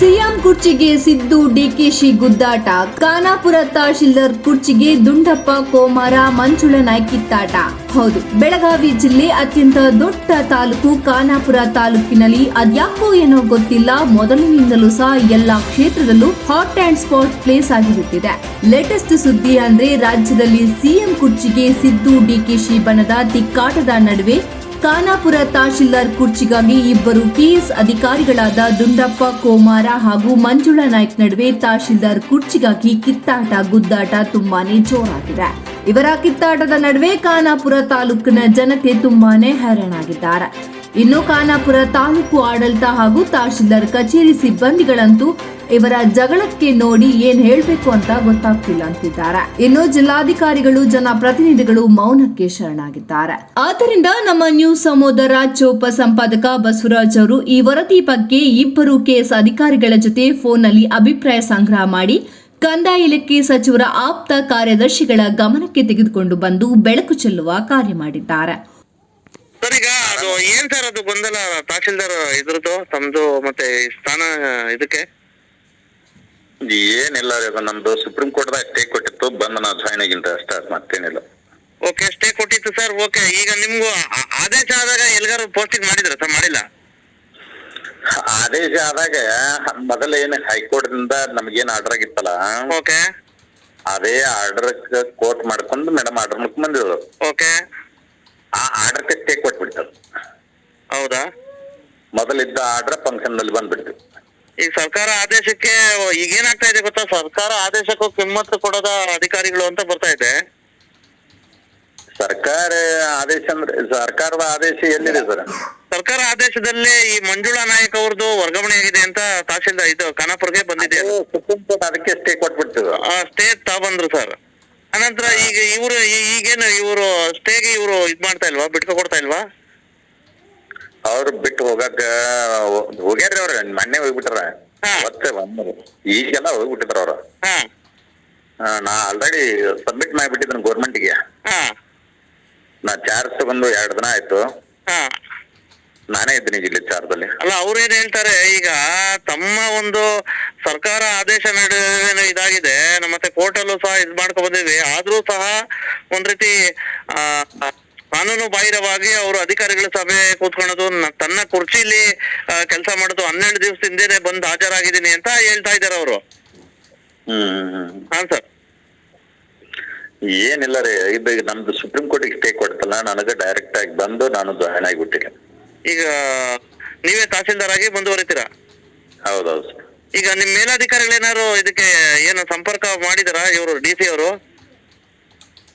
CM ಕುರ್ಚಿಗೆ ಸಿದ್ದು ಡಿಕೆಶಿ ಗುದ್ದಾಟ. ಖಾನಾಪುರ ತಹಶೀಲ್ದಾರ್ ಕುರ್ಚಿಗೆ ದುಂಡಪ್ಪ, ಕೋಮಾರ ಮಂಜುಳ ನಾಯ್ಕಿತ್ತಾಟ ಹೌದು, ಬೆಳಗಾವಿ ಜಿಲ್ಲೆ ಅತ್ಯಂತ ದೊಡ್ಡ ತಾಲೂಕು ಖಾನಾಪುರ ತಾಲೂಕಿನಲ್ಲಿ ಅದ್ಯಾಕೋ ಏನೋ ಗೊತ್ತಿಲ್ಲ. ಮೊದಲಿನಿಂದಲೂ ಸಹ ಎಲ್ಲಾ ಕ್ಷೇತ್ರದಲ್ಲೂ ಹಾಟ್ ಅಂಡ್ ಸ್ಪಾಟ್ ಪ್ಲೇಸ್ ಆಗಿರುತ್ತಿದೆ ಲೇಟೆಸ್ಟ್ ಸುದ್ದಿ ಅಂದ್ರೆ ರಾಜ್ಯದಲ್ಲಿ ಸಿಎಂ ಕುರ್ಚಿಗೆ ಸಿದ್ದು ಡಿಕೆಶಿ ಬಣದ ತಿಕ್ಕಾಟದ ನಡುವೆ ಖಾನಾಪುರ ತಹಶೀಲ್ದಾರ್ ಕುರ್ಚಿಗಾಗಿ ಇಬ್ಬರು ಕೆಎಸ್ ಅಧಿಕಾರಿಗಳಾದ ದುಂಡಪ್ಪ ಕೋಮಾರ ಹಾಗೂ ಮಂಜುಳಾ ನಾಯ್ಕ್ ನಡುವೆ ತಹಶೀಲ್ದಾರ್ ಕುರ್ಚಿಗಾಗಿ ಕಿತ್ತಾಟ, ಗುದ್ದಾಟ ತುಂಬಾನೇ ಜೋರಾಗಿದೆ. ಇವರ ಕಿತ್ತಾಟದ ನಡುವೆ ಖಾನಾಪುರ ತಾಲೂಕಿನ ಜನತೆ ತುಂಬಾನೇ ಹೈರಾಣಾಗಿದ್ದಾರೆ. ಇನ್ನು ಖಾನಾಪುರ ತಾಲೂಕು ಆಡಳಿತ ಹಾಗೂ ತಹಶೀಲ್ದಾರ್ ಕಚೇರಿ ಸಿಬ್ಬಂದಿಗಳಂತೂ ಇವರ ಜಗಳಕ್ಕೆ ನೋಡಿ ಏನ್ ಹೇಳಬೇಕು ಅಂತ ಗೊತ್ತಾಗ್ತಿಲ್ಲ ಅಂತಿದ್ದಾರೆ. ಇನ್ನು ಜಿಲ್ಲಾಧಿಕಾರಿಗಳು, ಜನಪ್ರತಿನಿಧಿಗಳು ಮೌನಕ್ಕೆ ಶರಣಾಗಿದ್ದಾರೆ. ಆದ್ದರಿಂದ ನಮ್ಮ ನ್ಯೂಸ್ ಸಮೂಹದ ಚೋಪ ಸಂಪಾದಕ ಬಸವರಾಜ್ ಅವರು ಈ ವರದಿ ಬಗ್ಗೆ ಇಬ್ಬರು ಕೆಎಸ್ ಅಧಿಕಾರಿಗಳ ಜೊತೆ ಫೋನ್ನಲ್ಲಿ ಅಭಿಪ್ರಾಯ ಸಂಗ್ರಹ ಮಾಡಿ, ಕಂದಾಯ ಇಲಾಖೆ ಸಚಿವರ ಆಪ್ತ ಕಾರ್ಯದರ್ಶಿಗಳ ಗಮನಕ್ಕೆ ತೆಗೆದುಕೊಂಡು ಬಂದು ಬೆಳಕು ಚೆಲ್ಲುವ ಕಾರ್ಯ ಮಾಡಿದ್ದಾರೆ. ಸರ್ ಈಗ ಅದು ಏನ್ ಸರ್ ಅದು ಗೊಂದಲ ತಹಶೀಲ್ದಾರ್ ಇದ್ರದ್ದು ತಮ್ದು ಮತ್ತೆ ಸ್ಥಾನ ಇದಕ್ಕೆ? ಏನಿಲ್ಲ ರೀ ಅದು ನಮ್ದು ಸುಪ್ರೀಂ ಕೋರ್ಟ್ದಾಗ ಸ್ಟೇ ಕೊಟ್ಟಿತ್ತು ಬಂದು ನಾವು ಜಾಯ್ನ್ ಆಗಿಂತ ಅಷ್ಟೇ ಅದು ಮತ್ತೇನಿಲ್ಲ ಓಕೆ ಸ್ಟೇ ಕೊಟ್ಟಿತ್ತು ಸರ್ ಓಕೆ. ಈಗ ನಿಮ್ಗೂ ಆ- ಆದೇಶ ಆದಾಗ ಎಲ್ಗಾರು ಪೋಸ್ಟಿಂಗ್ ಮಾಡಿದ್ರ ಸರ್ ಮಾಡಿಲ್ಲ? ಆದೇಶ ಆದಾಗ ಮೊದಲ ಏನ್ ಹೈಕೋರ್ಟ್ ದಿಂದ ನಮ್ಗೇನ್ ಆರ್ಡರ್ ಆಗಿತ್ತಲ್ಲ ಓಕೆ. ಅದೇ ಆರ್ಡರ್ ಕೋರ್ಟ್ ಮಾಡ್ಕೊಂಡು ಮೇಡಮ್ ಆರ್ಡರ್ ಮುಕ್ ಬಂದಿದ್ರು ಓಕೆ. ಆ ಆರ್ಡರ್ಗೆ ಸ್ಟೇಕ್ ಕೊಟ್ಬಿಡ್ತದ ಹೌದಾ? ಮೊದಲಿದ್ದ ಆರ್ಡರ್ ಫಂಕ್ಷನ್ನಲ್ಲಿ ಬಂದ್ಬಿಡ್ತು. ಈಗ ಸರ್ಕಾರ ಆದೇಶಕ್ಕೆ ಈಗ ಏನಾಗ್ತಾ ಇದೆ ಗೊತ್ತಾ? ಸರ್ಕಾರ ಆದೇಶಕ್ಕೂ ಕಿಮ್ಮತ್ತು ಕೊಡದ ಅಧಿಕಾರಿಗಳು ಅಂತ ಬರ್ತಾ ಇದೆ. ಸರ್ಕಾರ ಆದೇಶ ಅಂದ್ರೆ ಸರ್ಕಾರದ ಆದೇಶ ಎಲ್ಲಿದೆ ಸರ್? ಸರ್ಕಾರ ಆದೇಶದಲ್ಲಿ ಈ ಮಂಜುಳಾ ನಾಯಕ್ ಅವ್ರದ್ದು ವರ್ಗಾವಣೆ ಆಗಿದೆ ಅಂತ ತಹಶೀಲ್ದಾರ್ ಇದು ಖಾನಾಪುರ್ಗೆ ಬಂದಿದೆ ಸುಪ್ರೀಂ ಕೋರ್ಟ್ ಅದಕ್ಕೆ ಸ್ಟೇ ಕೊಟ್ಬಿಡ್ತದೆ ಸ್ಟೇ ತಗೊಂಡ್ರು ಸರ್. ಅನಂತರ ಈಗ ಇವರು ಈಗೇನು ಇವರು ಸ್ಟೇಗೆ ಇವರು ಇದ್ ಮಾಡ್ತಾ ಇಲ್ವಾ? ಬಿಟ್ಕೊ ಕೊಡ್ತಾ ಇಲ್ವಾ? ಅವ್ರು ಬಿಟ್ಟು ಹೋಗಾಕ ಹೋಗ್ಯಾರ್ರಿ ಅವ್ರ ಮೊನ್ನೆ ಹೋಗ್ಬಿಟ್ರ ಹಾ. ಅವತ್ತೇ ಬಂದ್ರು. ಈಗೆಲ್ಲ ಹೋಗ್ಬಿಟ್ಟಿದ್ರ ಅವ್ರ. ಹಾ. ಆ, ನಾ ಆಲ್ರೆಡಿ ಸಬ್ಮಿಟ್ ಮಾಡಿಬಿಟ್ಟಿದ್ದೀನಿ ಗೌರ್ಮೆಂಟ್ಗೆ ಹಾ. ನಾ ಚಾರ್ಜ್ ತಗೊಂಡು ಎರಡು ದಿನ ಆಯ್ತು. ಹಾ. ನಾನೇ ಇದ್ದೀನಿ ಇಲ್ಲಿ ಚಾರದಲ್ಲಿ. ಅಲ್ಲ ಅವ್ರೇನ್ ಹೇಳ್ತಾರೆ ಈಗ ತಮ್ಮ ಒಂದು ಸರ್ಕಾರ ಆದೇಶ ನಡುವೆ ಇದಾಗಿದೆ ನಮ್ಮ ಮತ್ತೆ ಕೋರ್ಟ್ ಅಲ್ಲೂ ಸಹ ಇದ್ ಮಾಡ್ಕೊ ಬಂದಿದ್ವಿ. ಆದ್ರೂ ಸಹ ಒಂದ್ ರೀತಿ ಆ ಕಾನೂನು ಬಾಹಿರವಾಗಿ ಅವರು ಅಧಿಕಾರಿಗಳ ಸಭೆ ಕೂತ್ಕೊಳ್ಳೋದು ತನ್ನ ಕುರ್ಚಿಲಿ ಕೆಲಸ ಮಾಡೋದು ಹನ್ನೆರಡು ದಿವಸ ಹಿಂದೆನೆ ಬಂದು ಹಾಜರಾಗಿದ್ದೀನಿ ಅಂತ ಹೇಳ್ತಾ ಇದ್ದಾರೆ ಅವರು. ಹ್ಮ್ ಹಾ ಸರ್ ಏನಿಲ್ಲ ರೀ ಇದು ನಮ್ದು ಸುಪ್ರೀಂ ಕೋರ್ಟಿಗೆ ಸ್ಟೇ ಕೊಡ್ತಲ್ಲ ನನಗೆ ಡೈರೆಕ್ಟ್ ಆಗಿ ಬಂದು ನಾನು ಜಾಯ್ನ್ ಆಗಿಬಿಟ್ಟಿಲ್ಲ ಈಗ ನೀವೇ ತಹಸೀಲ್ದಾರ್ ಆಗಿ ಮುಂದುವರಿತೀರಾ? ಹೌದೌದು. ಸರ್ ಈಗ ನಿಮ್ಮ ಮೇಲಾಧಿಕಾರಿಗಳೇನಾದ್ರು ಇದಕ್ಕೆ ಏನು ಸಂಪರ್ಕ ಮಾಡಿದಾರಾ ಇವರು ಡಿ ಸಿ ಅವರು?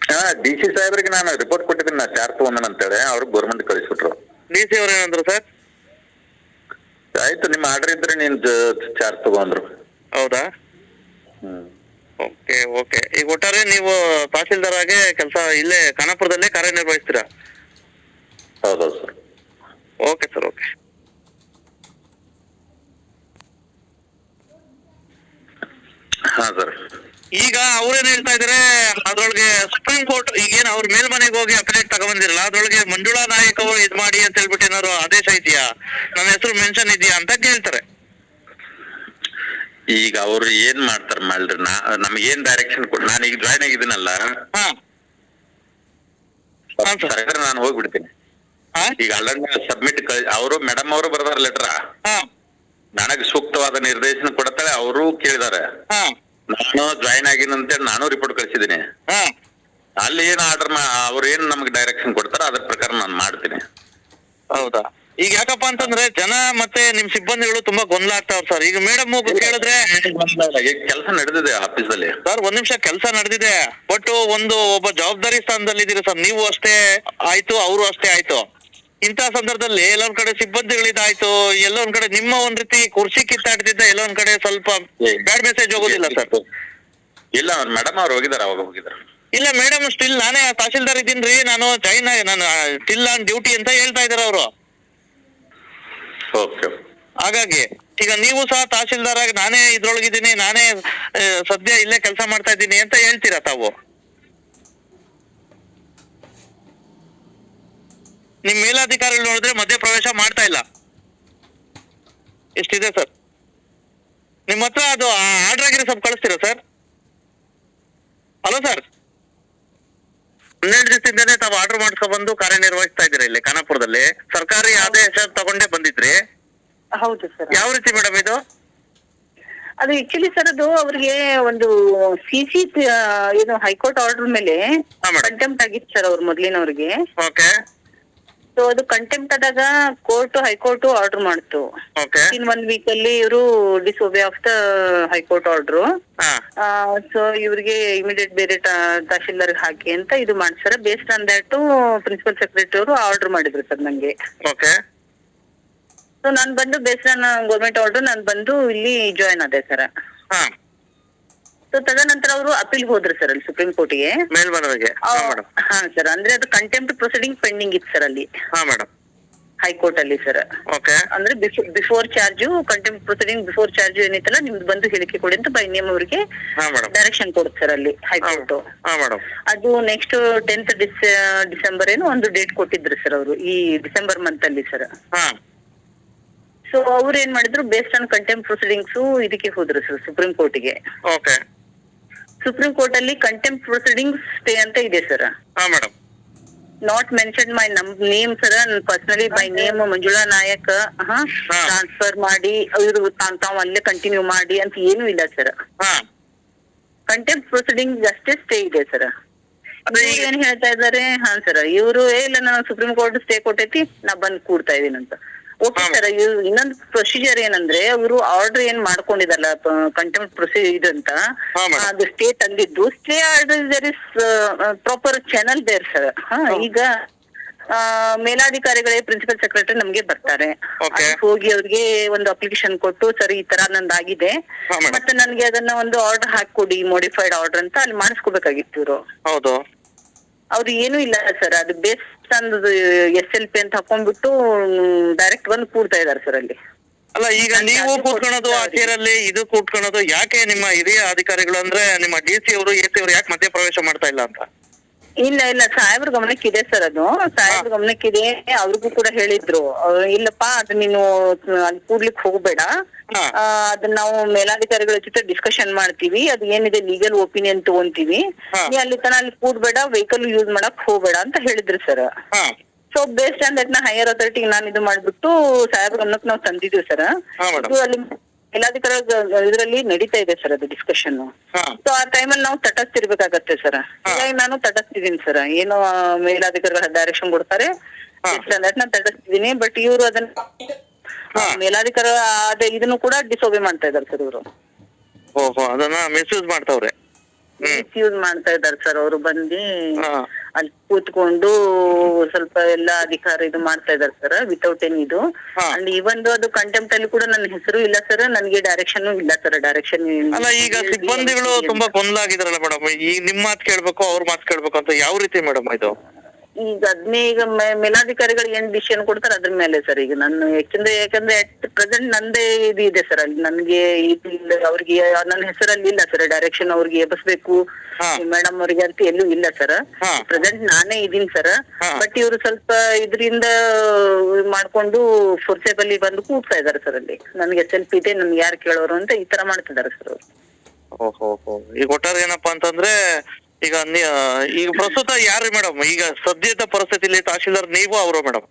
ಹಾ ಡಿ ಸಿ ಸಾಹೇಬ್ರಿಗೆ ನಾನು ರಿಪೋರ್ಟ್ ಕೊಟ್ಟಿದ್ದೀನಿ ನಾ ಚಾರ್ಜ್ ಅಂತ ಅಂತೇಳಿ ಅವ್ರು ಗೌರ್ಮೆಂಟ್ ಕಳಿಸ್ಬಿಟ್ರು. ಡಿ ಸಿ ಅವ್ರು ಏನಂದ್ರು ಸರ್? ಆಯ್ತು ನಿಮ್ಮ ಆರ್ಡರ್ ಇದ್ರೆ ನೀನ್ ಚಾರ್ಜ್ ತಗೊಂಡ್ರು ಹೌದಾ? ಹ್ಮ್. Okay okay. ಈಗ ಒಟ್ಟಾರೆ ನೀವು ತಹಸೀಲ್ದಾರ್ ಆಗಿ ಕೆಲಸ ಇಲ್ಲೇ ಖಾನಾಪುರದಲ್ಲೇ ಕಾರ್ಯನಿರ್ವಹಿಸ್ತೀರಾ? ಹೌದೌದು ಸರ್. Okay sir okay. ಹಾ ಸರ್. ಈಗ ಅವ್ರೇನ್ ಹೇಳ್ತಾ ಇದಾರೆ ಅದ್ರೊಳಗೆ ಸುಪ್ರೀಂ ಕೋರ್ಟ್ ಈಗೇನು ಅವ್ರ ಮೇಲ್ಮನೆಗೆ ಹೋಗಿ ಅಪೀಲೇಟ್ ತಗೊಂಡಿರಲ್ಲ ಅದ್ರೊಳಗೆ ಮಂಜುಳಾ ನಾಯಕ್ ಅವರು ಇದ್ ಮಾಡಿ ಅಂತ ಹೇಳ್ಬಿಟ್ಟು ಏನಾದ್ರು ಆದೇಶ ಇದೆಯಾ? ನನ್ನ ಹೆಸರು ಮೆನ್ಷನ್ ಇದೆಯಾ ಅಂತ ಕೇಳ್ತಾರೆ. ಈಗ ಅವ್ರು ಏನ್ ಮಾಡ್ತಾರ ಮಾಡ್ರಿ ಏನ್ ಡೈರೆಕ್ಷನ್ ಕೊಡ್ ನಾನು ಈಗ ಜಾಯ್ನ್ ಆಗಿದ್ದೀನಲ್ಲ. ಸರ್ಕಾರ ನಾನು ಹೋಗ್ಬಿಡ್ತೀನಿ. ಈಗ ಅಲ್ಲಂಗ ಸಬ್ಮಿಟ್ ಅವರು ಮೇಡಮ್ ಅವರು ಬರ್ದಾರ ಲೆಟರ್ ಹಾ. ನನಗೆ ಸೂಕ್ತವಾದ ನಿರ್ದೇಶನ ಕೊಡ್ತಾಳೆ ಅವರು ಕೇಳಿದಾರೆ. ಹಾ. ನಾನು ಜಾಯಿನ್ ಆಗಿನ ಅಂತೇಳಿ ನಾನು ರಿಪೋರ್ಟ್ ಕಳಿಸಿದೀನಿ ಹಾ. ಅಲ್ಲಿ ಏನ್ ಆರ್ಡರ್ ಅವ್ರು ಏನ್ ನಮ್ಗೆ ಡೈರೆಕ್ಷನ್ ಕೊಡ್ತಾರ ಅದ್ರ ಪ್ರಕಾರ ನಾನು ಮಾಡ್ತೀನಿ. ಹೌದಾ? ಈಗ ಯಾಕಪ್ಪ ಅಂತಂದ್ರೆ ಜನ ಮತ್ತೆ ನಿಮ್ ಸಿಬ್ಬಂದಿಗಳು ತುಂಬಾ ಗೊಂದಲ ಆಗ್ತಾವ್ ಸರ್. ಈಗ ಮೇಡಮ್ ಕೇಳಿದ್ರೆ ಈಗ ಕೆಲಸ ನಡೆದಿದೆ ಆಫೀಸಲ್ಲಿ ಸರ್ ಒಂದ್ ನಿಮಿಷ ಕೆಲಸ ನಡೆದಿದೆ. ಬಟ್ ಒಂದು ಒಬ್ಬ ಜವಾಬ್ದಾರಿ ಸ್ಥಾನದಲ್ಲಿ ಇದೀರಿ ಸರ್. ನೀವು ಅಷ್ಟೇ ಆಯ್ತು ಅವರು ಅಷ್ಟೇ ಆಯ್ತು. ಇಂಥ ಸಂದರ್ಭದಲ್ಲಿ ಎಲ್ಲೊಂದ್ ಕಡೆ ಸಿಬ್ಬಂದಿಗಳಿದಾಯ್ತು ಎಲ್ಲೊಂದ್ ಕಡೆ ನಿಮ್ಮ ಒಂದ್ ರೀತಿ ಕುರ್ಚಿ ಕಿತ್ತಾಡ್ತಿದ್ದ ಎಲ್ಲೊಂದ್ ಕಡೆ ಸ್ವಲ್ಪ ಬ್ಯಾಡ್ ಮೆಸೇಜ್ ಹೋಗೋದಿಲ್ಲ ಸರ್ ಇಲ್ಲ ಮೇಡಮ್ ಅವ್ರು ಹೋಗಿದಾರ ಅವಾಗ ಹೋಗಿದಾರ ಇಲ್ಲ ಮೇಡಮ್ ಸ್ಟಿಲ್ ನಾನೇ ತಹಸೀಲ್ದಾರ್ ಇದ್ದೀನ್ರಿ ನಾನು ಜೈನ್ ನಾನು ಸ್ಟಿಲ್ ಆನ್ ಡ್ಯೂಟಿ ಅಂತ ಹೇಳ್ತಾ ಇದಾರೆ ಅವರು. ಓಕೆ ಹಾಗಾಗಿ ಈಗ ನೀವು ಸಹ ತಹಸೀಲ್ದಾರ್ ಆಗಿ ನಾನೇ ಇದ್ರೊಳಗಿದ್ದೀನಿ ನಾನೇ ಸದ್ಯ ಇಲ್ಲೇ ಕೆಲಸ ಮಾಡ್ತಾ ಇದ್ದೀನಿ ಅಂತ ಹೇಳ್ತೀರಾ ತಾವು? ನಿಮ್ ಮೇಲಾಧಿಕಾರಿಗಳು ನೋಡಿದ್ರೆ ಮಧ್ಯ ಪ್ರವೇಶ ಮಾಡ್ತಾ ಇಲ್ಲ. ಇಷ್ಟಿದೆ ಸರ್? ನಿಮ್ಮ ಹತ್ರ ಅದು ಆರ್ಡರ್ ಆಗಿರೋ ಸ್ವಲ್ಪ ಕಳಿಸ್ತೀರಾ ಸರ್? Hello sir? ಹನ್ನೆರಡು ದಿವಸದಿಂದನೇ ತಾವು ಆರ್ಡರ್ ಮಾಡ್ಸ್ಕೊಂಡ್ಬಂದು ಕಾರ್ಯನಿರ್ವಹಿಸ್ತಾ ಇದ್ದೀರಾ ಇಲ್ಲಿ ಖಾನಾಪುರದಲ್ಲಿ? ಸರ್ಕಾರಿ ಆದೇಶ ತಗೊಂಡೇ ಬಂದಿದ್ರಿ. ಹೌದು ಸರ್. ಯಾವ ರೀತಿ ಮೇಡಮ್ ಇದು? ಅದು ಆಕ್ಚುಲಿ ಸರ್ ಅದು ಅವ್ರಿಗೆ ಒಂದು ಸಿ ಸಿ ಏನು ಹೈಕೋರ್ಟ್ ಆರ್ಡರ್ ಮೇಲೆ ಹಾ, madam. ಕಂಟೆಂಪ್ಟ್ ಆಗಿತ್ತು ಸರ್ ಅವ್ರ ಮೊದ್ಲಿನವ್ರಿಗೆ. ಓಕೆ. ಸೊ ಅದು ಕಂಟೆಂಪ್ಟ್ ಆದಾಗ ಕೋರ್ಟ್ ಹೈಕೋರ್ಟ್ ಆರ್ಡರ್ ಮಾಡ್ತು. ಓಕೆ ಇನ್ ಒನ್ ವೀಕ್ ಅಲ್ಲಿ ಇವರು disobey of the high court order ಹಾ. ಸೊ ಇವ್ರಿಗೆ ಇಮಿಡಿಯೇಟ್ ಬೇರೆ ತಹಶೀಲ್ದಾರ್ ಹಾಕಿ ಅಂತ ಇದು ಮಾಡ್ಸಾರ. Based on that principal secretary ಅವರು ಆರ್ಡರ್ ಮಾಡಿದ್ರು ಸರ್ ನಂಗೆ. ಓಕೆ ಸೊ ನಾನ್ ಬಂದು ಬೇಸ್ಡ್ ಆನ್ ಗೌರ್ಮೆಂಟ್ ಆರ್ಡರ್ ನಾನ್ ಬಂದು ಇಲ್ಲಿ ಜಾಯಿನ್ ಆದೆ ಸರ್. ಹಾ. ಸೊ ತದನಂತರ ಅವರು ಅಪೀಲ್ ಹೋದ್ರು ಸರ್ ಅಲ್ಲಿ ಸುಪ್ರೀಂ ಕೋರ್ಟ್ಗೆ ಮೇಲ್ಮನವಿಗೆ ಹಾ ಮೇಡಮ್ ಹಾ ಸರ್ ಅಂದ್ರೆ ಅದು ಕಂಟೆಂಪ್ಟ್ ಪ್ರೊಸೀಡಿಂಗ್ ಪೆಂಡಿಂಗ್ ಇತ್ತು ಸರ್ ಅಲ್ಲಿ. ಹಾ ಮೇಡಮ್ ಹೈಕೋರ್ಟ್ ಅಲ್ಲಿ ಸರ್ ಓಕೆ ಅಂದ್ರೆ before charge contempt proceeding before charge ಏನಿತ್ತಲ್ಲ ನಿಮ್ದು ಬಂದು ಹೇಳಿಕೆ ಕೊಡಿ ಅಂತ ಬೈ ನೇಮ್ ಅವರಿಗೆ ಹಾ ಮೇಡಮ್ ಡೈರೆಕ್ಷನ್ ಕೊಡುತ್ತೆ ಸರ್ ಅಲ್ಲಿ ಹೈಕೋರ್ಟ್ ಹಾ ಮೇಡಮ್ ಅದು ನೆಕ್ಸ್ಟ್ ಟೆಂತ್ ಡಿಸೆಂಬರ್ ಏನು ಒಂದು ಡೇಟ್ ಕೊಟ್ಟಿದ್ರು ಸರ್ ಅವರು ಈ ಡಿಸೆಂಬರ್ ಮಂತ್ ಅಲ್ಲಿ ಸರ್ ಹಾ. ಸೊ ಅವ್ರು ಏನ್ ಮಾಡಿದ್ರು ಬೇಸ್ಡ್ ಆನ್ ಕಂಟೆಂಪ್ ಪ್ರೊಸೀಡಿಂಗ್ಸ್ ಇದಕ್ಕೆ ಹೋದ್ರು ಸರ್ ಸುಪ್ರೀಂ ಕೋರ್ಟ್ಗೆ ಓಕೆ ಸುಪ್ರೀಂ ಕೋರ್ಟ್ ಅಲ್ಲಿ ಕಂಟೆಂಪ್ಟ್ ಪ್ರೊಸೀಡಿಂಗ್ಸ್ ಸ್ಟೇ ಅಂತ ಇದೆ ಸರ್ ಹಾ ಮೇಡಮ್ ನಾಟ್ ಮೆನ್ಷನ್ ಮೈ ನಮ್ name sir personally by name Manjula Nayak ಹಾ. ಟ್ರಾನ್ಸ್ಫರ್ ಮಾಡಿ ಇವರು ತಾವ್ ತಾವ್ ಅಲ್ಲೇ ಕಂಟಿನ್ಯೂ ಮಾಡಿ ಅಂತ ಏನೂ ಇಲ್ಲ ಸರ್ ಹಾ. ಕಂಟೆಂಪ್ಟ್ ಪ್ರೊಸೀಡಿಂಗ್ ಅಷ್ಟೇ ಸ್ಟೇ ಇದೆ ಸರ್ ಈಗ- ಏನ್ ಹೇಳ್ತಾ ಇದಾರೆ ಹಾ ಸರ್ ಇವರು ಏ ಇಲ್ಲ ನಾನು ಸುಪ್ರೀಂ ಕೋರ್ಟ್ ಸ್ಟೇ ಕೊಟ್ಟೈತಿ ನಾ ಬಂದ್ ಕೂಡ್ತಾ ಇದೀನಿ ಅಂತ. ಓಕೆ. ಸರ್ ಇನ್ನೊಂದು ಪ್ರೊಸೀಜರ್ ಏನಂದ್ರೆ ಅವರು ಆರ್ಡರ್ ಏನ್ ಮಾಡ್ಕೊಂಡಿದಲ್ಲ ಕಂಟೆಂಟ್ ಪ್ರೊಸೀಜರ್ ಹಾ, ಅದು ಸ್ಟೇ ತಂದಿದ್ದು. Stay order there is proper channel there sir ಈಗ ಮೇಲಾಧಿಕಾರಿಗಳೇ ಪ್ರಿನ್ಸಿಪಲ್ ಸೆಕ್ರೆಟರಿ ನಮ್ಗೆ ಬರ್ತಾರೆ. ಹೋಗಿ ಅವ್ರಿಗೆ ಒಂದು ಅಪ್ಲಿಕೇಶನ್ ಕೊಟ್ಟು ಸರಿ ಈ ತರ ನಂದಾಗಿದೆ. ಮತ್ತೆ ನನ್ಗೆ ಅದನ್ನ ಒಂದು ಆರ್ಡರ್ ಹಾಕೊಡಿ ಮೋಡಿಫೈಡ್ ಆರ್ಡರ್ ಅಂತ ಅಲ್ಲಿ ಮಾಡಿಸ್ಕೋಬೇಕಾಗಿತ್ತು ಇವರು. ಅವ್ರು ಏನು ಇಲ್ಲ ಸರ್. ಅದು ಬೇಸ್ ಎಸ್ ಎಲ್ ಪಿ ಅಂತ ಹಾಕೊಂಡ್ಬಿಟ್ಟು ಡೈರೆಕ್ಟ್ ಬಂದು ಕೂಡ್ತಾ ಇದಾರೆ ಸರ್ ಅಲ್ಲಿ. ಅಲ್ಲ ಈಗ ನೀವು ಕೂತ್ಕೊಳೋದು ಕೂತ್ಕೊಳ್ಳೋದು ಆ. ಚೇರಲ್ಲಿ ಇದು ಕೂತ್ಕೊಳ್ಳೋದು ಯಾಕೆ ನಿಮ್ಮ ಹಿರಿಯ ಅಧಿಕಾರಿಗಳು ಅಂದ್ರೆ ನಿಮ್ಮ ಡಿ ಸಿ ಅವರು ಎ ಸಿ ಅವರು ಯಾಕೆ ಮಧ್ಯ ಪ್ರವೇಶ ಮಾಡ್ತಾ ಇಲ್ಲ ಅಂತ? ಇಲ್ಲ ಇಲ್ಲ ಸಾಹೇಬ್ರ ಗಮನಕ್ಕಿದೆ ಸರ್ ಅದು. ಸಾಹೇಬ್ರ ಗಮನಕ್ಕಿದೆ ಅವ್ರಿಗೂ ಕೂಡ ಹೇಳಿದ್ರು. ಅವ್ರು, ಇಲ್ಲಪ್ಪ ಅದು ನೀನು ಅಲ್ಲಿ ಕೂಡ್ಲಿಕ್ಕೆ ಹೋಗ್ಬೇಡ. ಹಾ. ಆ, ಅದನ್ನ ನಾವು ಮೇಲಾಧಿಕಾರಿಗಳ ಜೊತೆ ಡಿಸ್ಕಷನ್ ಮಾಡ್ತೀವಿ. ಅದು ಏನಿದೆ ಲೀಗಲ್ ಒಪಿನಿಯನ್ ತಗೊಂತೀವಿ. ಹಾ. ನೀ ಅಲ್ಲಿ ತನ ಅಲ್ಲಿ ಕೂಡ್ಬೇಡ ವೆಹಿಕಲ್ ಯೂಸ್ ಮಾಡಕ್ ಹೋಗ್ಬೇಡ ಅಂತ ಹೇಳಿದ್ರು ಸರ್. ಹಾ. ಸೊ ಬೇಸ್ಡ್ ಆನ್ ದಟ್ನ ಹೈಯರ್ ಅಥಾರಿಟಿ ನಾನು ಇದು ಮಾಡ್ಬಿಟ್ಟು ಸಾಹೇಬ್ರ ಗಮನಕ್ಕೆ ನಾವು ತಂದಿದ್ವಿ ಸರ್. ಹಾ, madam. ಇದು ಅಲ್ಲಿ ಮೇಲಾಧಿಕಾರಿ ಇದರಲ್ಲಿ ನಡೀತಾ ಇದೆ ಸರ್ ಅದು ಡಿಸ್ಕಷನ್ ಹಾ. ಸೊ ಆ ಟೈಮಲ್ಲಿ ನಾವು ತಟಸ್ತಿರ್ಬೇಕಾಗತ್ತೆ ಸರ್. ಹೀಗಾಗಿ ನಾನು ತಟಸ್ಥಿದ್ದೀನಿ ಸರ್. ಏನು ಮೇಲಾಧಿಕಾರಿಗಳ ಡೈರೆಕ್ಷನ್ ಕೊಡ್ತಾರೆ. ನಾನು ತಟಸ್ಥಿದ್ದೀನಿ. ಬಟ್ ಇವರು ಅದನ್ನ ಮೇಲಾಧಿಕಾರ ಮೇಲಾಧಿಕಾರಿ ಅದೇ ಇದನ್ನು ಕೂಡ ಡಿಸೋಬೆ ಮಾಡ್ತಾ ಇದ್ದಾರೆ ಸರ್ ಇವರು. ಓಹೋ ಅದನ್ನ ಮಿಸ್ಯೂಸ್ ಮಾಡ್ತಾವ್ರೆ. ಯೂಸ್ ಮಾಡ್ತಾ ಇದ್ದಾರೆ ಸರ್ ಅವರು ಬಂದು ಹಾ. ಅಲ್ಲಿ ಕೂತ್ಕೊಂಡು ಸ್ವಲ್ಪ ಎಲ್ಲ ಅಧಿಕಾರ ಇದು ಮಾಡ್ತಾ ಇದ್ದಾರೆ ಸರ್ ವಿತೌಟ್ ಎನ್ ಇದು. ಹಾ. ಅಂಡ್ ಇವನ್ ಅದು ಕಂಟೆಂಪ್ಟ್ ಅಲ್ಲಿ ಕೂಡ ನನ್ನ ಹೆಸರು ಇಲ್ಲ ಸರ್ ನನಗೆ ಡೈರೆಕ್ಷನ್ ಇಲ್ಲ ಸರ್ ಡೈರೆಕ್ಷನ್ ಅಲ್ಲ ಈಗ ಸಿಬ್ಬಂದಿಗಳು ತುಂಬಾ ಗೊಂದಲ ಆಗಿದ್ರಲ್ಲ ಮೇಡಮ್ ಈ ನಿಮ್ ಮಾತು ಕೇಳ್ಬೇಕು ಅವ್ರ ಮಾತು ಕೇಳ್ಬೇಕು ಅಂತ ಯಾವ ರೀತಿ ಮೇಡಮ್ ಇದು? ಈಗ ಅದನ್ನೇ ಈಗ ಮೇಲಾಧಿಕಾರಿಗಳು ಏನ್ ಡಿಸಿಷನ್ ಕೊಡ್ತಾರೆ ಅದ್ರ ಮೇಲೆ ಸರ್ ಈಗ ನಾನು ಯಾಕಂದ್ರೆ ಯಾಕಂದ್ರೆ ಅಟ್ ಪ್ರೆಸೆಂಟ್ ನಂದೇ ಇದು ಇದೆ ಸರ್ ಅಲ್ಲಿ. ನನಗೆ ಇದು ಇಲ್ಲ ಅವ್ರಿಗೆ ನನ್ನ ಹೆಸರಲ್ಲಿ ಇಲ್ಲ ಸರ್ ಡೈರೆಕ್ಷನ್ ಅವ್ರಿಗೆ ಎಬ್ಬಿಸ್ಬೇಕು. ಮೇಡಮ್ ಅವ್ರಿಗೆ ಅಂತ ಎಲ್ಲೂ ಇಲ್ಲ ಸರ್ ಪ್ರೆಸೆಂಟ್ ನಾನೇ ಇದೀನಿ ಸರ್ ಬಟ್ ಇವರು ಸ್ವಲ್ಪ ಇದರಿಂದ ಮಾಡ್ಕೊಂಡು ಫೋರ್ಸೇಬಲಿ ಬಂದು ಕೂಡ್ತಾ ಇದಾರೆ ಸರ್ ಅಲ್ಲಿ. ನನ್ಗೆ ಪಿ ಇದೆ ನನ್ಗೆ ಯಾರು ಕೇಳೋರು ಅಂತ ಈ ತರ ಮಾಡ್ತಿದ್ದಾರೆ ಸರ್ ಅವರು. ಓಹೋ. ಈಗ ಒಟ್ಟಾರೆ ಏನಪ್ಪಾ ಅಂತಂದ್ರೆ ಈಗ ನಿ- ಈಗ ಪ್ರಸ್ತುತ ಯಾರು ಮೇಡಮ್? ಈಗ ಸದ್ಯದ ಪರಿಸ್ಥಿತಿಲಿ ತಹಶೀಲ್ದಾರ್ ನೀವು ಅವರು ಮೇಡಮ್?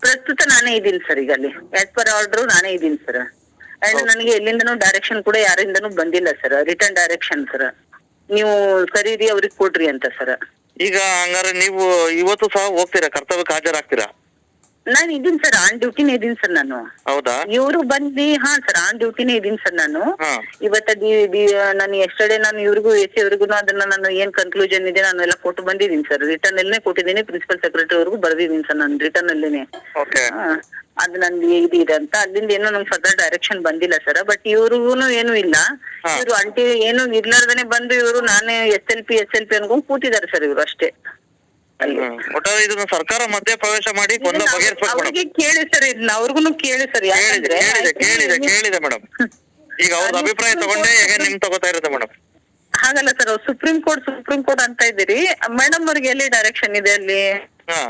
ಪ್ರಸ್ತುತ ನಾನೇ ಇದ್ದೀನಿ ಸರ್ ಈಗ ಅಲ್ಲಿ. ಆಸ್ ಪರ್ ಆರ್ಡರ್ ನಾನೇ ಇದ್ದೀನಿ ಸರ್. ಅಂಡ್ ನನಗೆ ಎಲ್ಲಿಂದನೂ ಡೈರೆಕ್ಷನ್ ಕೂಡ ಯಾರಿಂದನೂ ಬಂದಿಲ್ಲ ಸರ್. Return direction sir. ನೀವು ಕರೀರಿ ಅವ್ರಿಗೆ ಕೊಡ್ರಿ ಅಂತ ಸರ್. ಈಗ ಹಂಗಾರೆ ನೀವು ಇವತ್ತು ಸಹ ಹೋಗ್ತೀರಾ? ಕರ್ತವ್ಯಕ್ಕೆ ಹಾಜರಾಗ್ತೀರಾ? ನಾನು ಇದೀನಿ ಸರ್ ಆನ್ ಡ್ಯೂಟಿನೇ ಇದೀನಿ ಸರ್ ನಾನು. ಹೌದಾ? ಇವರು ಬಂದು ಹಾ ಸರ್ ಆನ್ ಡ್ಯೂಟಿನೇ ಇದೀನಿ ಸರ್ ನಾನು. ಹಾ. ಇವತ್ತ ಡಿ- ಡಿ- ನಾನು ಎಸ್ಟರ್ಡೇ ನಾನು ಇವ್ರಿಗೂ ಎಸ್ ಇವ್ರಿಗು ಅದನ್ನ ನಾನು ಏನ್ ಕನ್ಕ್ಲೂಷನ್ ಇದೆ ನಾನು ಎಲ್ಲ ಕೊಟ್ಟು ಬಂದಿದ್ದೀನಿ ಸರ್ ರಿಟರ್ನ್ ಅಲ್ಲೇ ಕೊಟ್ಟಿದ್ದೀನಿ ಪ್ರಿನ್ಸಿಪಲ್ ಸೆಕ್ರೆಟರಿ ಅವ್ರಿಗೂ ಬರ್ದಿದ್ದೀನಿ ಸರ್ ನಾನು ರಿಟರ್ನ್ ಅಲ್ಲೇನೆ. ಓಕೆ ಅದು ನಂದು ಇದು ಇದೆ ಅಂತ. ಅಲ್ಲಿಂದ ಏನೋ ನಮ್ಗೆ ಫರ್ದರ್ ಡೈರೆಕ್ಷನ್ ಬಂದಿಲ್ಲ ಸರ್ ಬಟ್ ಇವ್ರಿಗೂನು ಏನು ಇಲ್ಲ. ಹಾ. ಇವರು ಅಂಟಿ ಏನು ಇರ್ಲಾರ್ದೇನೆ ಬಂದು ಇವರು ನಾನೇ S L P S L P ಅನ್ಕೊಂಡ್ ಕೂತಿದ್ದಾರೆ ಸರ್ ಇವರು ಅಷ್ಟೇ. ಅಲ್ಲಿ. ಒಟ್ಟಾರೆ ಇದನ್ನ ಸರ್ಕಾರ ಮಧ್ಯ ಪ್ರವೇಶ ಮಾಡಿ ಗೊಂದಲ ಬಗೆಹರಿಸ್ಬೇಕು ಮೇಡಮ್. ಅವ್ರಿಗೆ ಕೇಳಿ ಸರ್ ಇದನ್ನ ಅವ್ರಿಗೂ ಕೇಳಿ ಸರ್ ಕೇಳಿದೆ ಯಾಕಂದ್ರೆ ಕೇಳಿದೆ ಕೇಳಿದೆ ಕೇಳಿದೆ ಮೇಡಮ್. ಈಗ ಅವ್ರ ಅಭಿಪ್ರಾಯ ತಗೊಂಡೆ ಈಗ ನಿಮ್ ತಗೋತಾ ಇರುತ್ತೆ ಮೇಡಮ್? ಹಾಗಲ್ಲ sir supreme court supreme court ಅಂತ ಇದ್ದೀರಿ. ಮೇಡಮ್ ಅವ್ರಿಗೆ ಎಲ್ಲಿ ಡೈರೆಕ್ಷನ್ ಇದೆ ಅಲ್ಲಿ? ಹಾ.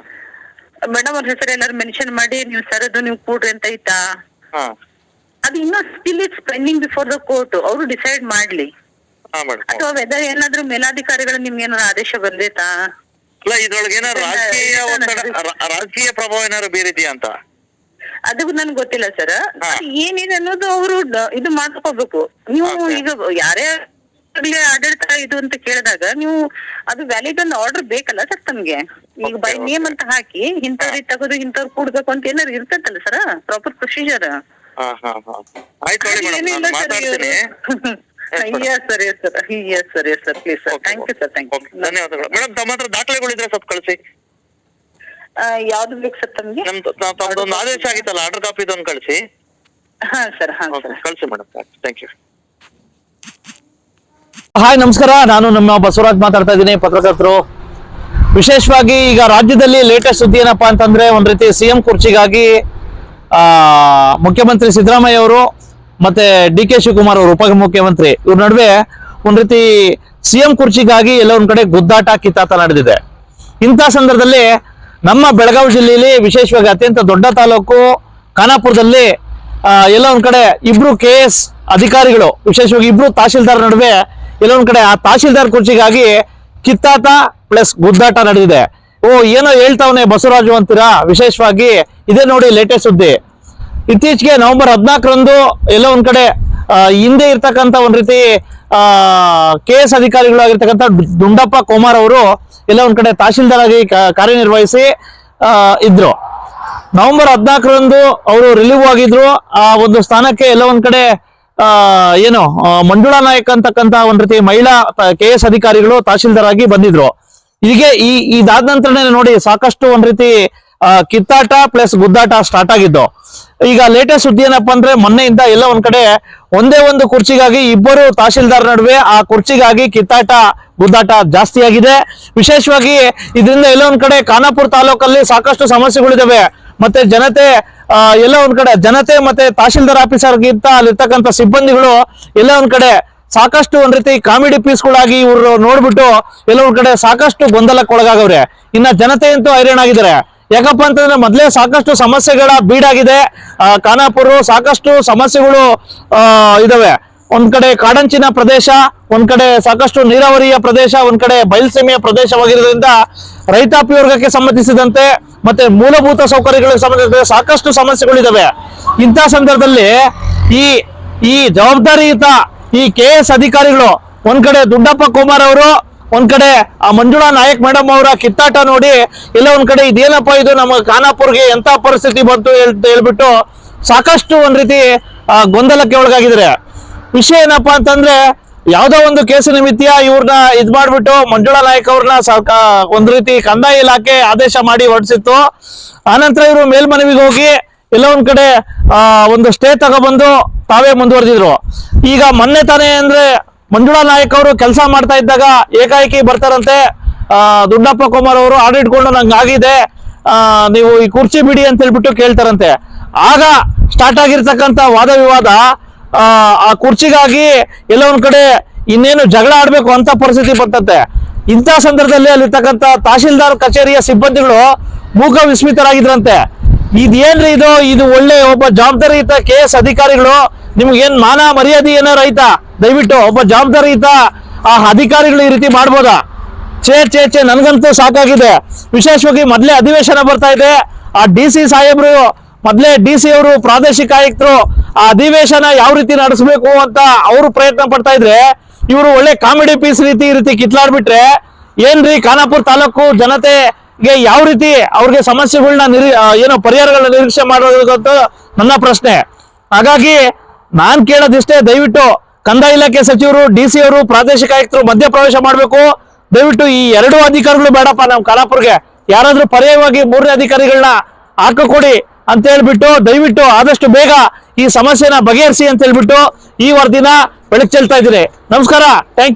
ಮೇಡಮ್ ಅವ್ರ ಹೆಸರು ಎಲ್ಲಾರು ಮೆನ್ಷನ್ ಮಾಡಿ ನೀವು ಸರ್ ಅದು ನೀವು ಕೂಡ್ರಿ ಅಂತ ಐತಾ ಹಾ. ಅದು ಇನ್ನೂ still it's pending before the court ಅವರು ಡಿಸೈಡ್ ಮಾಡ್ಲಿ. ಹಾ ಮೇಡಮ್. ಅಥವಾ ವೆದರ್ ಏನಾದ್ರೂ ಮೇಲಾಧಿಕಾರಿಗಳು ನಿಮ್ಗೆ ಏನಾದ್ರು ಆದೇಶ ಬಂದೈತಾ ಅಲ್ಲ ಇದ್ರೊಳಗೆ ಏನಾರು ರಾಜಕೀಯ ಒತ್ತಡ ರಾ- ರಾಜಕೀಯ ಪ್ರಭಾವ ಏನಾದ್ರು ಬೀರಿದ್ಯಾ ಅಂತ? ಅದು ನನ್ಗೆ ಗೊತ್ತಿಲ್ಲ ಸರ್ ಹಾ. ಏನಿದೆ ಅನ್ನೋದು ಅವರು ಇದು ಮಾಡ್ಕೋಬೇಕು. ನೀವು Okay. ಈಗ ಯಾರೇ ಆಗ್ಲಿ ಆಡಳಿತ ಇದು ಅಂತ ಕೇಳಿದಾಗ ನೀವು ಅದು ವ್ಯಾಲಿಡ್ ಒಂದು ಆರ್ಡರ್ ಬೇಕಲ್ಲ ಸರ್ ತಮ್ಗೆ? ಈಗ Okay, ಬೈ okay. ನೇಮ್ ಅಂತ ಹಾಕಿ ಇಂಥವ್ರಿಗೆ ತಗೋದು ಇಂಥವ್ರು ಕೂಡ್ಬೇಕು ಅಂತ ಏನಾರು ಇರ್ತೈತಲ್ಲ ಸರ್ ಪ್ರಾಪರ್ ಪ್ರೊಸೀಜರ್ ಹಾ ಹಾ ಹಾ. ಆಯ್ತು ನೋಡಿ ಮೇಡಮ್ ನಾನು ಮಾತಾಡ್ತೀನಿ. Yes sir yes sir yes sir yes sir please sir thank you sir thank okay ಧನ್ಯವಾದಗಳು. ಮೇಡಮ್ ತಮ್ಮ ಹತ್ರ ದಾಖಲೆಗಳಿದ್ರೆ ಸ್ವಲ್ಪ ಕಳಿಸಿ. ಯು ಯಾವ್ದು ಬೇಕು ಸರ್ ತಮ್ಗೆ? ನಮ್ದು ತ- ತಮ್ದೊಂದು ಆದೇಶ ಆಗಿತ್ತಲ್ಲ ಆರ್ಡರ್ ಕಾಪಿ ಇದೊಂದು ಕಳಿಸಿ. ಹಾ ಸರ್ ಹಾ ಓಕೆ ಸರ್ ಕಳಿಸಿ ಮೇಡಮ್. ಥ್ಯಾಂಕ್ ಯು ಹಾಯ್ ನಮಸ್ಕಾರ. ನಾನು ನಮ್ಮ ಬಸವರಾಜ್ ಮಾತಾಡ್ತಾ ಇದ್ದೀನಿ ಪತ್ರಕರ್ತರು. ವಿಶೇಷವಾಗಿ ಈಗ ರಾಜ್ಯದಲ್ಲಿ ಲೇಟೆಸ್ಟ್ ಸುದ್ದಿ ಏನಪ್ಪಾ ಅಂತಂದ್ರೆ ಒಂದ್ ರೀತಿ ಸಿಎಂ ಕುರ್ಚಿಗಾಗಿ ಆ, ಮುಖ್ಯಮಂತ್ರಿ ಸಿದ್ದರಾಮಯ್ಯ ಅವರು ಮತ್ತೆ ಡಿ ಕೆ ಶಿವಕುಮಾರ್ ಅವರು ಉಪ ಮುಖ್ಯಮಂತ್ರಿ, ಇವ್ರ ನಡುವೆ ಒಂದ್ ರೀತಿ ಸಿಎಂ ಕುರ್ಚಿಗಾಗಿ ಎಲ್ಲ ಒಂದ್ ಕಡೆ ಗುದ್ದಾಟ, ಕಿತ್ತಾಟ ನಡೆದಿದೆ. ಇಂಥ ಸಂದರ್ಭದಲ್ಲಿ ನಮ್ಮ ಬೆಳಗಾವಿ ಜಿಲ್ಲೆಯಲ್ಲಿ ವಿಶೇಷವಾಗಿ ಅತ್ಯಂತ ದೊಡ್ಡ ತಾಲೂಕು ಖಾನಾಪುರದಲ್ಲಿ ಎಲ್ಲ ಒಂದ್ ಕಡೆ ಇಬ್ರು ಕೆ ಎಸ್ ಅಧಿಕಾರಿಗಳು, ವಿಶೇಷವಾಗಿ ಇಬ್ರು ತಹಶೀಲ್ದಾರ್ ನಡುವೆ ಎಲ್ಲ ಒಂದ್ ಕಡೆ ಆ ತಹಶೀಲ್ದಾರ್ ಕುರ್ಚಿಗಾಗಿ ಕಿತ್ತಾಟ ಪ್ಲಸ್ ಗುದ್ದಾಟ ನಡೆದಿದೆ. ಓ, ಏನೋ ಹೇಳ್ತಾವನೆ ಬಸವರಾಜು ಅಂತೀರಾ? ವಿಶೇಷವಾಗಿ ಇದೇ ನೋಡಿ ಲೇಟೆಸ್ಟ್ ಸುದ್ದಿ. ಇತ್ತೀಚೆಗೆ ನವೆಂಬರ್ ಹದಿನಾಲ್ಕರಂದು ಎಲ್ಲ ಒಂದ್ ಕಡೆ ಹಿಂದೆ ಇರ್ತಕ್ಕಂಥ ಒಂದ್ ರೀತಿ ಕೆ ಎಸ್ ಅಧಿಕಾರಿಗಳು ಆಗಿರ್ತಕ್ಕಂಥ ದುಂಡಪ್ಪ ಕುಮಾರ್ ಅವರು ಎಲ್ಲ ಒಂದ್ ಕಡೆ ತಹಶೀಲ್ದಾರ್ ಆಗಿ ಕಾರ್ಯನಿರ್ವಹಿಸಿ ಇದ್ರು. ನವೆಂಬರ್ ಹದಿನಾಲ್ಕರಂದು ಅವರು ರಿಲೀವ್ ಆಗಿದ್ರು. ಆ ಒಂದು ಸ್ಥಾನಕ್ಕೆ ಎಲ್ಲ ಒಂದ್ ಕಡೆ ಏನು ಮಂಜುಳಾ ನಾಯಕ್ ಅಂತಕ್ಕಂತ ಒಂದ್ ರೀತಿ ಮಹಿಳಾ ಕೆ ಎಸ್ ಅಧಿಕಾರಿಗಳು ತಹಶೀಲ್ದಾರ್ ಆಗಿ ಬಂದಿದ್ರು. ಹೀಗೆ ಈ, ಇದಾದ ನಂತರನೇ ನೋಡಿ ಸಾಕಷ್ಟು ಒಂದ್ ರೀತಿ ಕಿತ್ತಾಟ ಪ್ಲಸ್ ಗುದ್ದಾಟ ಸ್ಟಾರ್ಟ್ ಆಗಿದ್ದು. ಈಗ ಲೇಟೆಸ್ಟ್ ಸುದ್ದಿ ಏನಪ್ಪಾ ಅಂದ್ರೆ ಮೊನ್ನೆಯಿಂದ ಎಲ್ಲ ಒಂದ್ ಕಡೆ ಒಂದೇ ಒಂದು ಕುರ್ಚಿಗಾಗಿ ಇಬ್ಬರು ತಹಶೀಲ್ದಾರ್ ನಡುವೆ ಆ ಕುರ್ಚಿಗಾಗಿ ಕಿತ್ತಾಟ, ಗುದ್ದಾಟ ಜಾಸ್ತಿ ಆಗಿದೆ. ವಿಶೇಷವಾಗಿ ಇದರಿಂದ ಎಲ್ಲ ಒಂದ್ ಕಡೆ ಖಾನಾಪುರ ತಾಲೂಕಲ್ಲಿ ಸಾಕಷ್ಟು ಸಮಸ್ಯೆಗಳಿದಾವೆ. ಮತ್ತೆ ಜನತೆ ಎಲ್ಲ ಒಂದ್ ಕಡೆ ಜನತೆ ಮತ್ತೆ ತಹಶೀಲ್ದಾರ್ ಆಫೀಸರ್ಗಿಂತ ಅಲ್ಲಿರ್ತಕ್ಕಂಥ ಸಿಬ್ಬಂದಿಗಳು ಎಲ್ಲ ಒಂದ್ ಕಡೆ ಸಾಕಷ್ಟು ಒಂದ್ ರೀತಿ ಕಾಮಿಡಿ ಪೀಸ್ಗಳಾಗಿ ಇವರು ನೋಡ್ಬಿಟ್ಟು ಎಲ್ಲ ಒಂದ್ ಕಡೆ ಸಾಕಷ್ಟು ಗೊಂದಲಕ್ಕೊಳಗಾಗವ್ರೆ. ಇನ್ನ ಜನತೆ ಅಂತೂ ಹೈರಾಣಾಗಿದ್ದಾರೆ. ಯಾಕಪ್ಪ ಅಂತಂದ್ರೆ ಮೊದಲೇ ಸಾಕಷ್ಟು ಸಮಸ್ಯೆಗಳ ಬೀಡಾಗಿದೆ. ಖಾನಾಪುರ ಸಾಕಷ್ಟು ಸಮಸ್ಯೆಗಳು ಇದಾವೆ. ಒಂದ್ ಕಡೆ ಕಾಡಂಚಿನ ಪ್ರದೇಶ, ಒಂದ್ ಕಡೆ ಸಾಕಷ್ಟು ನೀರಾವರಿಯ ಪ್ರದೇಶ, ಒಂದ್ ಕಡೆ ಬಯಲ್ಸೀಮೆಯ ಪ್ರದೇಶವಾಗಿರೋದ್ರಿಂದ ರೈತಾಪಿ ವರ್ಗಕ್ಕೆ ಸಂಬಂಧಿಸಿದಂತೆ ಮತ್ತೆ ಮೂಲಭೂತ ಸೌಕರ್ಯಗಳಿಗೆ ಸಂಬಂಧಿಸಿದಂತೆ ಸಾಕಷ್ಟು ಸಮಸ್ಯೆಗಳಿದಾವೆ. ಇಂಥ ಸಂದರ್ಭದಲ್ಲಿ ಈ ಈ ಜವಾಬ್ದಾರಿಯುತ ಈ ಕೆ ಅಧಿಕಾರಿಗಳು, ಒಂದ್ ಕಡೆ ದುಡ್ಡಪ್ಪ ಕುಮಾರ್ ಅವರು ಒಂದ್ ಕಡೆ ಆ ಮಂಜುಳಾ ನಾಯಕ್ ಮೇಡಮ್ ಅವರ ಕಿತ್ತಾಟ ನೋಡಿ ಎಲ್ಲ ಒಂದ್ ಕಡೆ ಇದೇನಪ್ಪ ಇದು ನಮ್ಮ ಖಾನಾಪುರ್ಗೆ ಎಂತ ಪರಿಸ್ಥಿತಿ ಬಂತು ಹೇಳ್- ಹೇಳ್ಬಿಟ್ಟು ಸಾಕಷ್ಟು ಒಂದ್ ರೀತಿ ಗೊಂದಲಕ್ಕೆ ಒಳಗಾಗಿದ್ರೆ ವಿಷಯ ಏನಪ್ಪ ಅಂತಂದ್ರೆ, ಯಾವ್ದೋ ಒಂದು ಕೇಸು ನಿಮಿತ್ತ ಇವ್ರನ್ನ ಇದ್ ಮಾಡ್ಬಿಟ್ಟು ಮಂಜುಳಾ ನಾಯಕ್ ಅವ್ರನ್ನ ಒಂದ್ ರೀತಿ ಕಂದಾಯ ಇಲಾಖೆ ಆದೇಶ ಮಾಡಿ ಹೊರಡಿಸಿತ್ತು. ಆನಂತರ ಇವರು ಮೇಲ್ಮನವಿಗೆ ಹೋಗಿ, ಎಲ್ಲ ಒಂದ್ ಕಡೆ ಒಂದು ಸ್ಟೇ ತಗೊಬಂದು ತಾವೇ ಮುಂದುವರೆದಿದ್ರು. ಈಗ ಮೊನ್ನೆ ತಾನೇ ಅಂದ್ರೆ ಮಂಜುಳಾ ನಾಯಕ್ ಅವರು ಕೆಲಸ ಮಾಡ್ತಾ ಇದ್ದಾಗ ಏಕಾಏಕಿ ಬರ್ತಾರಂತೆ. ದುಡ್ಡಪ್ಪ ಕುಮಾರ್ ಅವರು ಆರ್ಡರ್ ಇಟ್ಕೊಂಡು ನಂಗೆ ಆಗಿದೆ. ನೀವು ಈ ಕುರ್ಚಿ ಬಿಡಿ ಅಂತ ಹೇಳ್ಬಿಟ್ಟು ಕೇಳ್ತಾರಂತೆ. ಆಗ ಸ್ಟಾರ್ಟ್ ಆಗಿರ್ತಕ್ಕಂಥ ವಾದ ವಿವಾದ ಆ, ಕುರ್ಚಿಗಾಗಿ ಎಲ್ಲ ಒಂದ್ ಕಡೆ ಇನ್ನೇನು ಜಗಳ ಆಡ್ಬೇಕು ಅಂತ ಪರಿಸ್ಥಿತಿ ಬರ್ತತೆ. ಇಂಥ ಸಂದರ್ಭದಲ್ಲಿ ಅಲ್ಲಿರ್ತಕ್ಕಂಥ ತಹಶೀಲ್ದಾರ್ ಕಚೇರಿಯ ಸಿಬ್ಬಂದಿಗಳು ಮೂಕ ವಿಸ್ಮಿತರಾಗಿದ್ರಂತೆ ಇದೇನ್ರಿ ಇದು? ಇದು ಒಳ್ಳೆ ಒಬ್ಬ ಜವಾಬ್ದಾರಿಯುತ ಕೆ ಎಸ್ ಅಧಿಕಾರಿಗಳು ನಿಮ್ಗೇನ್ ಮಾನ ಮರ್ಯಾದೆ ಏನಾರು ಐತಾ ದಯವಿಟ್ಟು ಒಬ್ಬ ಜವಾಬ್ದಾರಿಯುತ ಆ ಅಧಿಕಾರಿಗಳು ಈ ರೀತಿ ಮಾಡ್ಬೋದಾ? ಚೇ ಚೇ ಚೇ ನನಗಂತೂ ಸಾಕಾಗಿದೆ. ವಿಶೇಷವಾಗಿ ಮೊದಲೇ ಅಧಿವೇಶನ ಬರ್ತಾ ಇದೆ. ಆ ಡಿ ಸಿ ಸಾಹೇಬ್ರು, ಮೊದಲೇ ಡಿ ಸಿ ಅವರು ಪ್ರಾದೇಶಿಕ ಆಯುಕ್ತರು ಆ ಅಧಿವೇಶನ ಯಾವ ರೀತಿ ನಡೆಸಬೇಕು ಅಂತ ಅವರು ಪ್ರಯತ್ನ ಪಡ್ತಾ ಇದ್ರೆ, ಇವರು ಒಳ್ಳೆ ಕಾಮಿಡಿ ಪೀಸ್ ರೀತಿ ಈ ರೀತಿ ಕಿತ್ಲಾಡ್ಬಿಟ್ರೆ, ಏನ್ರಿ ಖಾನಾಪುರ ತಾಲೂಕು ಜನತೆಗೆ ಯಾವ ರೀತಿ ಅವ್ರಿಗೆ ಸಮಸ್ಯೆಗಳನ್ನ ನಿರ್ ಏನೋ ಪರಿಹಾರಗಳನ್ನ ನಿರೀಕ್ಷೆ ಮಾಡೋದು ಅಂತ ನನ್ನ ಪ್ರಶ್ನೆ. ಹಾಗಾಗಿ ನಾನ್ ಕೇಳೋದಿಷ್ಟೇ ದಯವಿಟ್ಟು ಕಂದಾಯ ಇಲಾಖೆ ಸಚಿವರು, ಡಿ ಸಿ ಅವರು, ಪ್ರಾದೇಶಿಕ ಆಯುಕ್ತರು ಮಧ್ಯಪ್ರವೇಶ ಮಾಡಬೇಕು. ದಯವಿಟ್ಟು ಈ ಎರಡು ಅಧಿಕಾರಿಗಳು ಬೇಡಪ್ಪ, ನಮ್ಮ ಖಾನಾಪುರ್ಗೆ ಯಾರಾದ್ರೂ ಪರ್ಯಾಯವಾಗಿ ಮೂರನೇ ಅಧಿಕಾರಿಗಳನ್ನ ಹಾಕಿಕೊಡಿ ಅಂತ ಹೇಳ್ಬಿಟ್ಟು, ದಯವಿಟ್ಟು ಆದಷ್ಟು ಬೇಗ ಈ ಸಮಸ್ಯೆನ ಬಗೆಹರಿಸಿ ಅಂತ ಹೇಳ್ಬಿಟ್ಟು ಈ ವರದಿನ ಬೆಳಕು ಚೆಲ್ತಾ ಇದ್ದೀನಿ. ನಮಸ್ಕಾರ ಥ್ಯಾಂಕ್